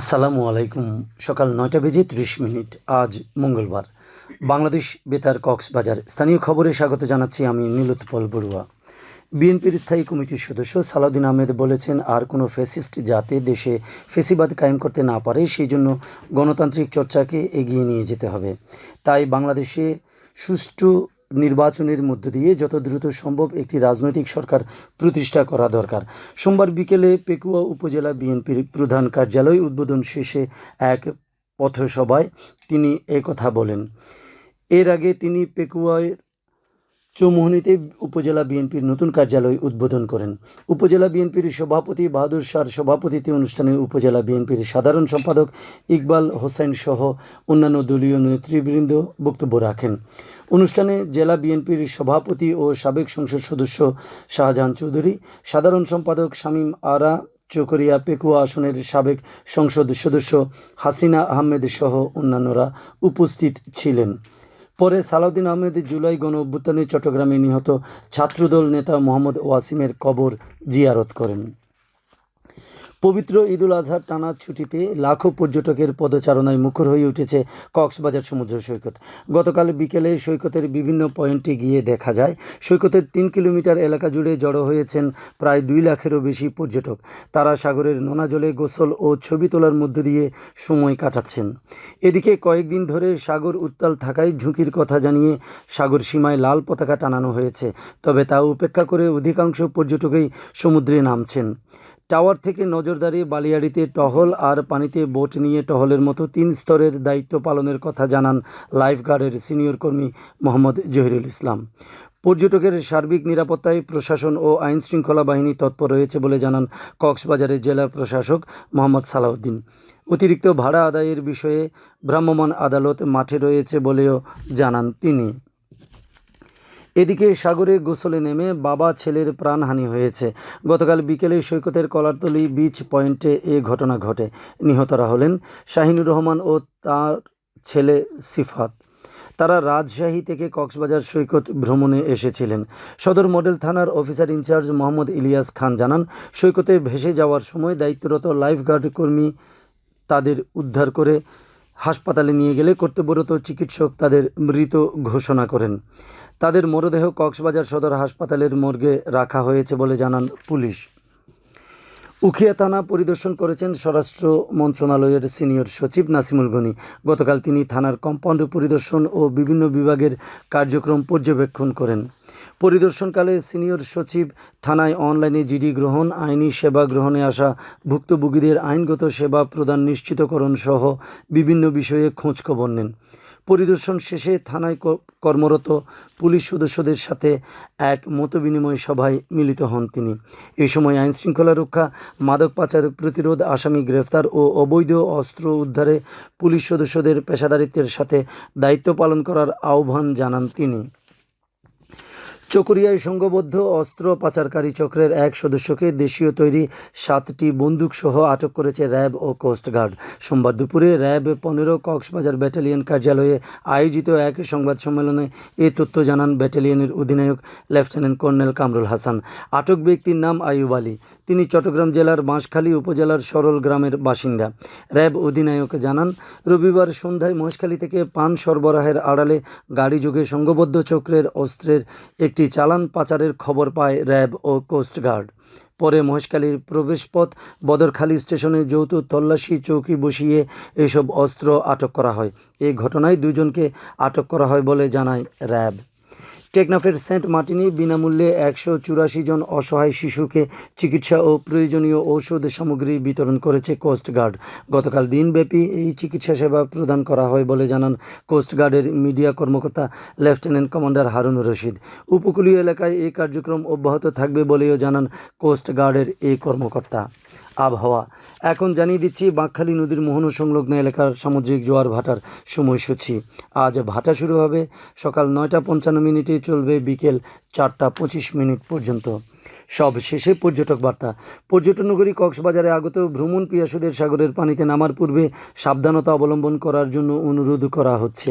আসসালামু আলাইকুম। সকাল নয়টা বেজে ত্রিশ মিনিট, আজ মঙ্গলবার। বাংলাদেশ বেতার কক্সবাজার। স্থানীয় খবরে স্বাগত জানাচ্ছি আমি নীলোৎপল বড়ুয়া। বিএনপির স্থায়ী কমিটির সদস্য সালাউদ্দিন আহমেদ বলেছেন, আর কোনো ফ্যাসিস্ট যাতে দেশে ফেসিবাদ কায়েম করতে না পারে সেই জন্য গণতান্ত্রিক চর্চাকে এগিয়ে নিয়ে যেতে হবে। তাই বাংলাদেশে সুষ্ঠু নির্বাচনের মধ্য দিয়ে যত দ্রুত সম্ভব একটি রাজনৈতিক সরকার প্রতিষ্ঠা করা দরকার। সোমবার বিকেলে পেকুয়া উপজেলা বিএনপির প্রধান কার্যালয় উদ্বোধন শেষে এক পথসভায় তিনি কথা বলেন। এর আগে তিনি পেকুয়ায় চৌমোহনীতে উপজেলা বিএনপির নতুন কার্যালয় উদ্বোধন করেন। উপজেলা বিএনপির সভাপতি বাহাদুর শাহর সভাপতিত্বে অনুষ্ঠানে উপজেলা বিএনপির সাধারণ সম্পাদক ইকবাল হোসেন সহ অন্যান্য দলীয় নেতৃবৃন্দ বক্তব্য রাখেন। অনুষ্ঠানে জেলা বিএনপির সভাপতি ও সাবেক সংসদ সদস্য শাহজাহান চৌধুরী, সাধারণ সম্পাদক শামীম আরা, চকরিয়া পেকুয়া আসনের সাবেক সংসদ সদস্য হাসিনা আহমেদ সহ অন্যান্যরা উপস্থিত ছিলেন। পরে সালাউদ্দিন আহমেদ জুলাই গণ অভ্যুত্থানে চট্টগ্রামে নিহত ছাত্রদল নেতা মোহাম্মদ ওয়াসিমের কবর জিয়ারত করেন। পবিত্র ঈদুল আজহার টানা ছুটিতে লাখো পর্যটকের পদচারণায় মুখর হয়ে উঠেছে কক্সবাজার সমুদ্র সৈকত। গতকাল বিকেলে সৈকতের বিভিন্ন পয়েন্টে গিয়ে দেখা যায়, সৈকতের তিন কিলোমিটার এলাকা জুড়ে জড়ো হয়েছেন প্রায় দুই লাখেরও বেশি পর্যটক। তারা সাগরের নোনা জলে গোসল ও ছবি তোলার মধ্য দিয়ে সময় কাটাচ্ছেন। এদিকে কয়েকদিন ধরে সাগর উত্তাল থাকায় ঝুঁকির কথা জানিয়ে সাগর সীমায় লাল পতাকা টানানো হয়েছে, তবে তা উপেক্ষা করে অধিকাংশ পর্যটকই সমুদ্রে নামছেন। টাওয়ার থেকে নজরদারি, বালিয়াড়িতে টহল আর পানিতে বোট নিয়ে টহলের মতো তিন স্তরের দায়িত্ব পালনের কথা জানান লাইফগার্ডের সিনিয়র কর্মী মোহাম্মদ জহিরুল ইসলাম। পর্যটকের সার্বিক নিরাপত্তায় প্রশাসন ও আইন শৃঙ্খলা বাহিনী তৎপর রয়েছে বলে জানান কক্সবাজারের জেলা প্রশাসক মোহাম্মদ সালাউদ্দিন। অতিরিক্ত ভাড়া আদায়ের বিষয়ে ভ্রাম্যমাণ আদালত মাঠে রয়েছে বলেও জানান তিনি। এদিকে সাগরে গোসলে নেমে বাবা ছেলের প্রাণহানি হয়েছে। গতকাল বিকেলে সৈকতের কলারতলি বিচ পয়েন্টে এ ঘটনা ঘটে। নিহতরা হলেন শাহিনুর রহমান ও তার ছেলে সিফাত। তারা রাজশাহী থেকে কক্সবাজার সৈকত ভ্রমণে এসেছিলেন। সদর মডেল থানার officer in charge Mohammad Ilias Khan জানান, সৈকতে ভেসে যাওয়ার সময় দায়িত্বরত লাইফগার্ড কর্মী তাদের উদ্ধার করে হাসপাতালে নিয়ে গেলে কর্তব্যরত চিকিৎসক তাদের মৃত ঘোষণা করেন। তাদের মরদেহ কক্সবাজার সদর হাসপাতালের মর্গে রাখা হয়েছে বলে জানান পুলিশ। উখিয়া থানা পরিদর্শন করেছেন স্বরাষ্ট্র মন্ত্রণালয়ের সিনিয়র সচিব নাসিমুল গনি। গতকাল তিনি থানার কম্পাউন্ড পরিদর্শন ও বিভিন্ন বিভাগের কার্যক্রম পর্যবেক্ষণ করেন। পরিদর্শনকালে সিনিয়র সচিব থানায় অনলাইনে জিডি গ্রহণ, আইনি সেবা গ্রহণে আসা ভুক্তভোগীদের আইনগত সেবা প্রদান নিশ্চিতকরণ সহ বিভিন্ন বিষয়ে খোঁজখবর নেন। পরিদর্শন শেষে থানায় কর্মরত পুলিশ সদস্যদের সাথে এক মতবিনিময় সভায় মিলিত হন তিনি। এ সময় আইন শৃঙ্খলা রক্ষা, মাদক পাচার প্রতিরোধ, আসামি গ্রেফতার ও অবৈধ অস্ত্র উদ্ধারে পুলিশ সদস্যদের পেশাদারিত্বের সাথে দায়িত্ব পালন করার আহ্বান জানান তিনি। চকরিয়ায় সংঘবদ্ধ অস্ত্র পাচারকারী চক্রের এক সদস্যকে দেশীয় তৈরি সাতটি বন্দুকসহ আটক করেছে র্যাব ও কোস্টগার্ড সোমবার দুপুরে র্যাব পনেরো কক্সবাজার ব্যাটালিয়ন কার্যালয়ে আয়োজিত এক সংবাদ সম্মেলনে এ তথ্য জানান ব্যাটালিয়নের অধিনায়ক লেফটেন্যান্ট কর্নেল কামরুল হাসান। আটক ব্যক্তির নাম আইয়ুব আলী। তিনি চট্টগ্রাম জেলার বাঁশখালী উপজেলার সরল গ্রামের বাসিন্দা। র্যাব অধিনায়ক জানান, রবিবার সন্ধ্যায় মহেশখালী থেকে পান সরবরাহের আড়ালে গাড়ি যোগে সংঘবদ্ধ চক্রের অস্ত্রের একটি চালান পাচারের খবর পায় র্যাব ও কোস্টগার্ড পরে মহেশখালীর প্রবেশপথ বদরখালী স্টেশনে যৌথ তল্লাশি চৌকি বসিয়ে এসব অস্ত্র আটক করা হয়। এই ঘটনায় দুজনকে আটক করা হয় বলে জানায় র্যাব। টেকনাফের সেন্ট মার্টিনে বিনামূল্যে একশো চুরাশি জন অসহায় শিশুকে চিকিৎসা ও প্রয়োজনীয় ঔষধ সামগ্রী বিতরণ করেছে কোস্টগার্ড গতকাল দিনব্যাপী এই চিকিৎসা সেবা প্রদান করা হয় বলে জানান কোস্টগার্ডের মিডিয়া কর্মকর্তা লেফটেন্যান্ট কমান্ডার হারুন রশিদ। উপকূলীয় এলাকায় এই কার্যক্রম অব্যাহত থাকবে বলেও জানান কোস্টগার্ডের এই কর্মকর্তা। আবহাওয়া। এখন জানিয়ে দিচ্ছি, বাঁকখালী নদীর মোহনা সংলগ্ন এলাকার সামুদ্রিক জোয়ার ভাটার সময়সূচি। আজ ভাটা শুরু হবে, সকাল নয়টা পঞ্চান্ন মিনিটে চলবে বিকেল চারটা পঁচিশ মিনিট পর্যন্ত। সব শেষে পর্যটক বার্তা। পর্যটন নগরী কক্সবাজারে আগত ভ্রমণ পিয়াসুদের সাগরের পানিতে নামার পূর্বে সাবধানতা অবলম্বন করার জন্য অনুরোধ করা হচ্ছে।